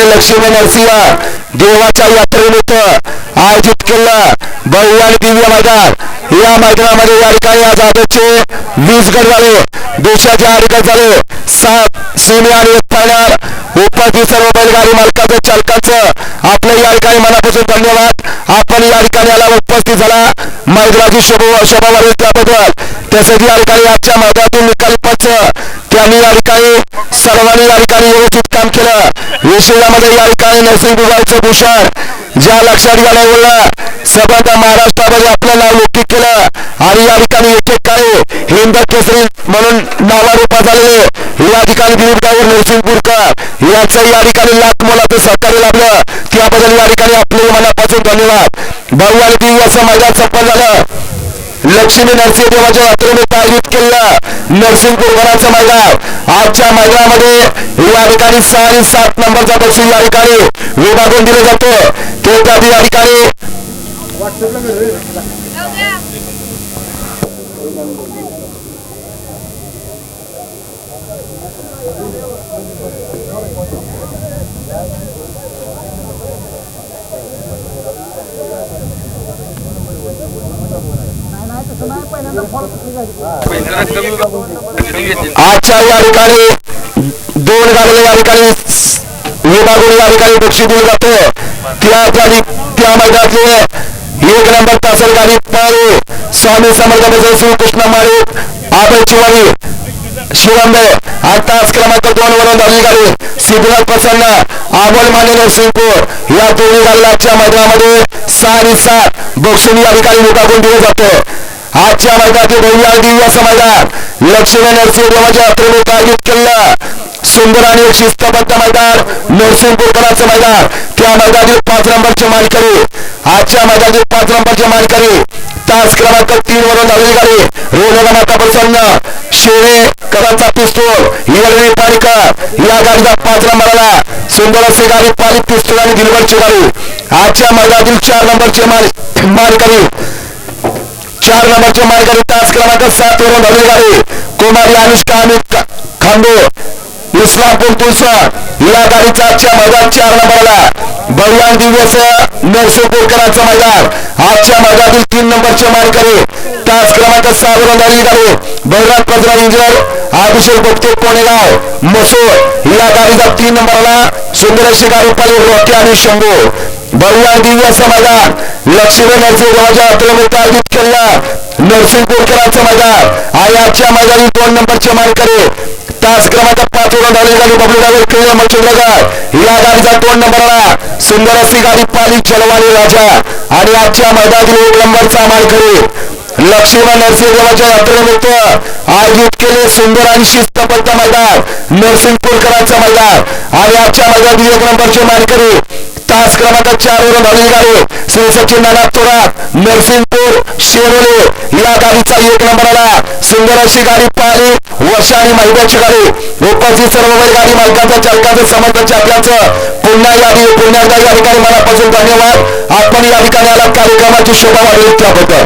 ठिकाणी लक्ष्मी नरसिंह. देवाच्या यात्रेनिमित्त आयोजित केलं भव्य दिव्य मैदान. या मैदानामध्ये या ठिकाणी आज आजचे वीस गट झाले. देशाचे आठ गट झाले. सात सेमी आणि एक फायनल उपस्थित सर्व बैलगाडी मालकाचं चालकांचं आपलं या ठिकाणी मनापासून धन्यवाद. आपण या ठिकाणी आला उपस्थित झाला. मैदानाची शोभा शोभा वाढवली त्याबद्दल तसंच या ठिकाणी आजच्या मैदानातील निकाली पंच त्यांनी या ठिकाणी सर्वांनी या ठिकाणी व्यवस्थित काम केलं. विषयामध्ये या ठिकाणी नरसिंह भूषण ज्या लक्षात घालवलं संबंध महाराष्ट्रामध्ये आपलं नाव केलं आणि या ठिकाणी एक एक काळे हिंद केसरी म्हणून नावारूपा झालेले या ठिकाणी दिलीप डावर नरसिंहपूरकर याचं या ठिकाणी लाख मोलाचं सहकार्य लाभलं. त्याबद्दल या ठिकाणी आपले मनापासून धन्यवाद. भाऊ आणि समाजात असं मैदान झालं. लक्ष्मी नरसिंहदेवाच्या यात्रेनिमित्त आयोजित केलेलं नरसिंहपूर वनाचं मैदान. आजच्या मैदानामध्ये या ठिकाणी सहा आणि सात नंबरचा बक्षीस या ठिकाणी विभागून दिलं जातं. ते त्याआधी या ठिकाणी. आजच्या या ठिकाणी दोन गाडीला या ठिकाणी विभागून या ठिकाणी बक्षीस दिलं जातं. त्या त्या मैदानातले एक नंबर तासल गाडी पाळू. स्वामी समर्थ बजल श्रीकृष्ण माळी आबळ चिवाळी शिवंबे आता क्रमांक दोन वरून झालेली गाडी. सिद्धनाथ प्रसन्न आबोल माने नरसिंहपूर या दोन्ही गाडीला आजच्या मैदानामध्ये सहा आणि सात बक्षीस या ठिकाणी विभागून दिलं जातं. आजच्या मैदानातील भव्य दिव्य असं मैदान लक्ष्मी नरसिंहदेवाच्या प्रमुख आयोजित केलं सुंदर आणि शिस्तबद्ध मैदान नरसिंहपूरकरांचं मैदान. त्या मैदानातील पाच नंबरचे मानकरी आजच्या मैदानातील पाच नंबरचे मानकरी तास क्रमांक तीन वरून झालेली गाडी. रोहन माता प्रसन्न शेळे करांचा पिस्तूल हिरवी पाणीकर या गाडीचा पाच नंबरला सुंदर अशी गाडी पाली पिस्तूल आणि दिलवरची गाडी. आजच्या मैदानातील चार नंबरचे मान मानकरी चार नंबरचे मानकरी तास क्रमांक सात वरून झालेली गाडी कुमारी अनुष्का अमित खांडो इस्लामपूर तुलसा या गाडीचा आजच्या मैदान चार नंबरला. भगवान दिव्याचं नरसिंहपूरकरांचं मैदान. आजच्या मैदानातील तीन नंबरचे मानकरी तास क्रमांक सहा वरून झालेली गाडी भैरनाथ पजरा इंजर अभिषेक भक्ते कोणेगाव मसूर या गाडीचा तीन नंबरला. सुंदर अशी गाडी पाली रोटी आणि शंभू. भगवान दिव्यास मैदान. लक्ष्मी राजा यात्रेनिमित्त आयोजित केलेलं नरसिंहपूरकरांचं मैदान आणि मैदानी दोन नंबरचे मानकरे तास क्रमांक पाच वरून झालेली गाडी बबलू ड्रायव्हर किल्ले मच्छिंद्रगड या गाडीचा दोन नंबरला सुंदर अशी गाडी पाली चलवाणी राजा. आणि आजच्या मैदानी एक नंबरचा मानकरी लक्ष्मी नरसिंहदेवाच्या यात्रेनिमित्त आयोजित केले सुंदर आणि शिस्तबद्ध मैदान नरसिंहपूरकरांचं मैदान. आणि आजच्या मैदानातील एक नंबरचे मानकरी तास क्रमांक चार वरून झालेली गाडी श्री सचिन नाना थोरात या गाडीचा एक नंबर आला सुंदर अशी गाडी पाहिली. वर्षा आणि महिन्याची गाडी. उपस्थित सर्व गाडी मालकाचं चालकाचं समर्थन आपल्याचं. पुन्हा या पुन्हा एकदा या ठिकाणी मनापासून धन्यवाद. आपण या ठिकाणी आला कार्यक्रमाची शोभा वाढली. त्याबद्दल